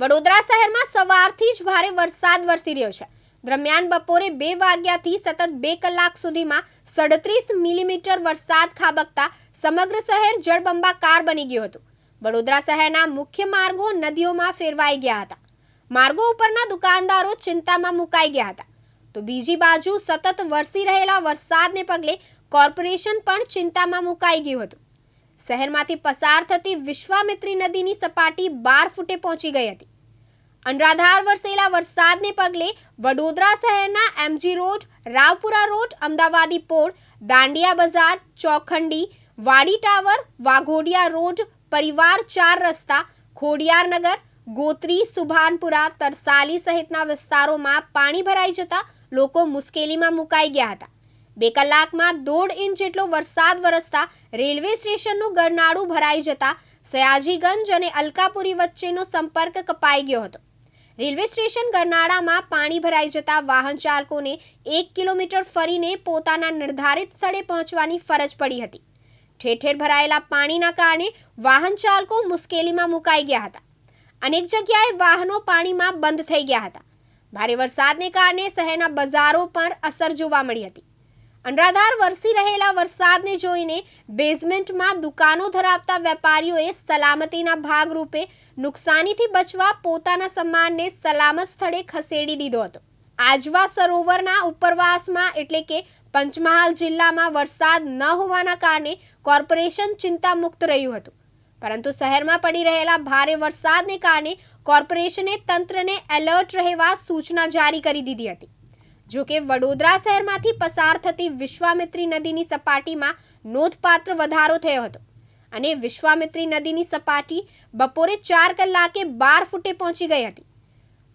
વડોદરા શહેરમાં સવારથી જ ભારે વરસાદ વરસી રહ્યો છે. દરમિયાન બપોરે બે વાગ્યાથી સતત બે કલાક સુધીમાં સડત્રીસ મિલીમીટર વરસાદ ખાબકતા સમગ્ર શહેર જળબંબાકાર બની ગયું હતું. વડોદરા શહેરના મુખ્ય માર્ગો નદીઓમાં ફેરવાઈ ગયા હતા. માર્ગો ઉપરના દુકાનદારો ચિંતામાં મુકાઈ ગયા હતા. તો બીજી બાજુ સતત વરસી રહેલા વરસાદને પગલે કોર્પોરેશન પણ ચિંતામાં મુકાઈ ગયું હતું. શહેરમાંથી પસાર થતી વિશ્વામિત્રી નદીની સપાટી બાર ફૂટે પહોંચી ગઈ હતી. અનરાધાર વરસેલા વરસાદને પગલે વડોદરા શહેરના MG road, Raopura road, Amdavadi Pol, Dandiya Bazar, Chokhandi, વાડી ટાવર, વાઘોડિયા રોડ, પરિવાર ચાર રસ્તા ખોડિયારનગર ગોત્રી, સુભાનપુરા, તરસાલી સહિતના વિસ્તારોમાં પાણી ભરાઈ જતા લોકો મુશ્કેલીમાં મુકાઈ ગયા હતા. બે કલાકમાં દોઢ ઇંચ જેટલો વરસાદ વરસતા રેલવે સ્ટેશનનું ગરનાળું ભરાઈ જતા સયાજીગંજ અને અલકાપુરી વચ્ચેનો સંપર્ક કપાઈ ગયો હતો. રેલવે સ્ટેશન ગરનાળામાં પાણી ભરાઈ જતા વાહન ચાલકોને એક કિલોમીટર ફરીને પોતાના નિર્ધારિત સ્થળે પહોંચવાની ફરજ પડી હતી. ઠેર ઠેર ભરાયેલા પાણીના કારણે વાહન ચાલકો મુશ્કેલીમાં મુકાઈ ગયા હતા. અનેક જગ્યાએ વાહનો પાણીમાં બંધ થઈ ગયા હતા. ભારે વરસાદને કારણે શહેરના બજારો પર અસર જોવા મળી હતી. અનરાધાર વરસી રહેલા વરસાદને જોઈને બેઝમેન્ટમાં દુકાનો ધરાવતા વેપારીઓએ સલામતીના ભાગરૂપે નુકસાનીથી બચવા પોતાના સામાનને સલામત સ્થળે ખસેડી દીધો હતો. આજવા સરોવરના ઉપરવાસમાં એટલે કે પંચમહાલ જિલ્લામાં વરસાદ ન હોવાના કારણે કોર્પોરેશન ચિંતામુક્ત રહ્યું હતું. પરંતુ શહેરમાં પડી રહેલા ભારે વરસાદને કારણે કોર્પોરેશને તંત્રને એલર્ટ રહેવા સૂચના જારી કરી દીધી હતી. જો કે વડોદરા શહેરમાંથી પસાર થતી વિશ્વામિત્રી નદીની સપાટીમાં નોંધપાત્ર વધારો થયો હતો. અને વિશ્વામિત્રી નદીની સપાટી બપોરે ચાર કલાકે બાર ફૂટે પહોંચી ગઈ હતી.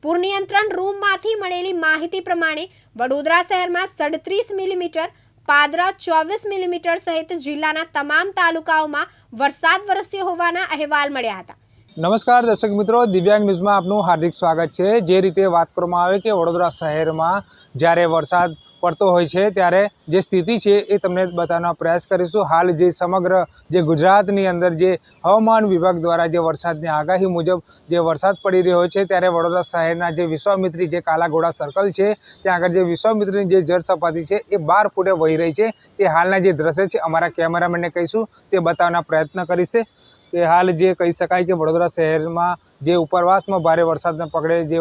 પૂર નિયંત્રણ રૂમમાંથી મળેલી માહિતી પ્રમાણે વડોદરા શહેરમાં સડત્રીસ મિલીમીટર, પાદરા ચોવીસ મિલીમીટર સહિત જિલ્લાના તમામ તાલુકાઓમાં વરસાદ વરસ્યો હોવાના અહેવાલ મળ્યા હતા. નમસ્કાર દર્શક મિત્રો, દિવ્યાંગ ન્યૂઝમાં આપનું હાર્દિક સ્વાગત છે. જે રીતે વાત કરવામાં આવે કે વડોદરા શહેરમાં જ્યારે વરસાદ પડતો હોય છે, ત્યારે જે સ્થિતિ છે એ તમને બતાવવાનો પ્રયાસ કરીશું. હાલ જે સમગ્ર જે ગુજરાતની અંદર જે હવામાન વિભાગ દ્વારા જે વરસાદની આગાહી મુજબ જે વરસાદ પડી રહ્યો છે, ત્યારે વડોદરા શહેરના જે વિશ્વામિત્રી જે કાલાઘોડા સર્કલ છે, ત્યાં આગળ જે વિશ્વામિત્રીની જે જળ સપાટી છે, એ બાર ફૂટે વહી રહી છે. તે હાલના જે દ્રશ્ય છે, અમારા કેમેરામેનને કહીશું. તે બતાવવાના પ્રયત્ન કરીશે. કે હાલ જે કહી શકાય કે વડોદરા શહેરમાં જે ઉપરવાસમાં ભારે વરસાદને પગડે જે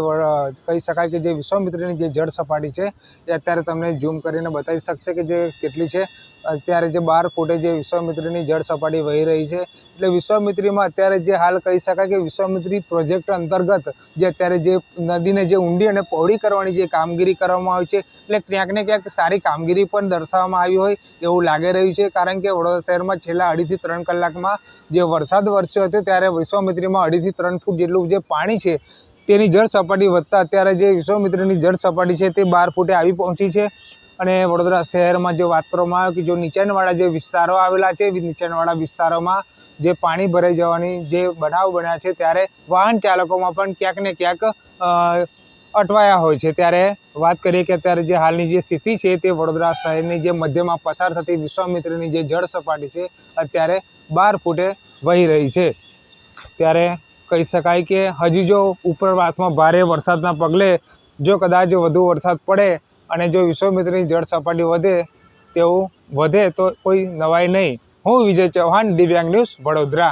કહી શકાય કે જે વિશ્વામિત્રીની જે જળ સપાટી છે, એ અત્યારે તમને ઝૂમ કરીને બતાવી શકશે કે જે કેટલી છે. અત્યારે જે બાર ફૂટે જે વિશ્વામિત્રીની જળ સપાટી વહી રહી છે. એટલે વિશ્વામિત્રીમાં અત્યારે જે હાલ કહી શકાય કે વિશ્વામિત્રી પ્રોજેક્ટ અંતર્ગત જે અત્યારે જે નદીને જે ઊંડી અને પહોળી કરવાની જે કામગીરી કરવામાં આવી છે, એટલે ક્યાંક ને ક્યાંક સારી કામગીરી પણ દર્શાવવામાં આવી હોય એવું લાગી રહ્યું છે. કારણ કે વડોદરા શહેરમાં છેલ્લા અઢીથી ત્રણ કલાકમાં જે વરસાદ વરસ્યો હતો, ત્યારે વિશ્વામિત્રીમાં અઢીથી ત્રણ ફૂટ જેટલું જે પાણી છે, તેની જળ સપાટી વધતા અત્યારે જે વિશ્વામિત્રની જળ સપાટી છે તે બાર ફૂટે આવી પહોંચી છે. અને વડોદરા શહેરમાં જો વાત કરવામાં આવે કે જો નીચાણવાળા જે વિસ્તારો આવેલા છે, નીચાણવાળા વિસ્તારોમાં જે પાણી ભરાઈ જવાની જે બનાવ બન્યા છે, ત્યારે વાહન ચાલકોમાં પણ ક્યાંક ને ક્યાંક અટવાયા હોય છે. ત્યારે વાત કરીએ કે અત્યારે જે હાલની જે સ્થિતિ છે તે વડોદરા શહેરની જે મધ્યમાં પસાર થતી વિશ્વામિત્રની જે જળ સપાટી છે, અત્યારે બાર ફૂટે વહી રહી છે. ત્યારે કહી શકાય કે હજી જો ઉપરવાસમાં ભારે વરસાદના પગલે જો કદાચ વધુ વરસાદ પડે અને જો વિશ્વમિત્રની જળ સપાટી વધે, તેવું વધે તો કોઈ નવાઈ નહીં. હું વિજય ચૌહાણ, દિવ્યાંગ ન્યૂઝ વડોદરા.